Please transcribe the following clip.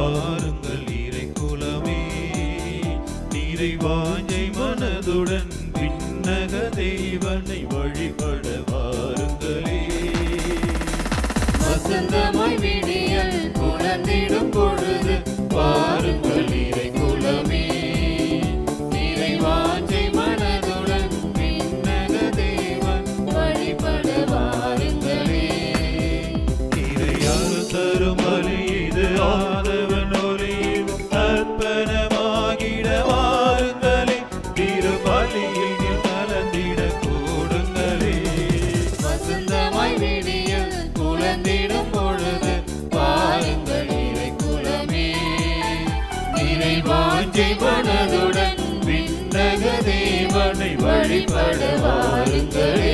வாருங்கள் நீரை குலமே. நீரை வாஞ்சை மனதுடன் விண்ணக தெய்வனை வழிபட வாருங்களே. வசந்தமாய் விடியல் உணர்ந்திடும் பொழுது வாருங்கள் நீரை குலமே. நீரை வாஞ்சை மனதுடன் விண்ணக தெய்வன் வழிபட வாருங்களே. நீரை யாரும் தரும் வழியே வாஞ்சை மனதுடன் விண்ணக தேவனை வழிபட வாருங்களே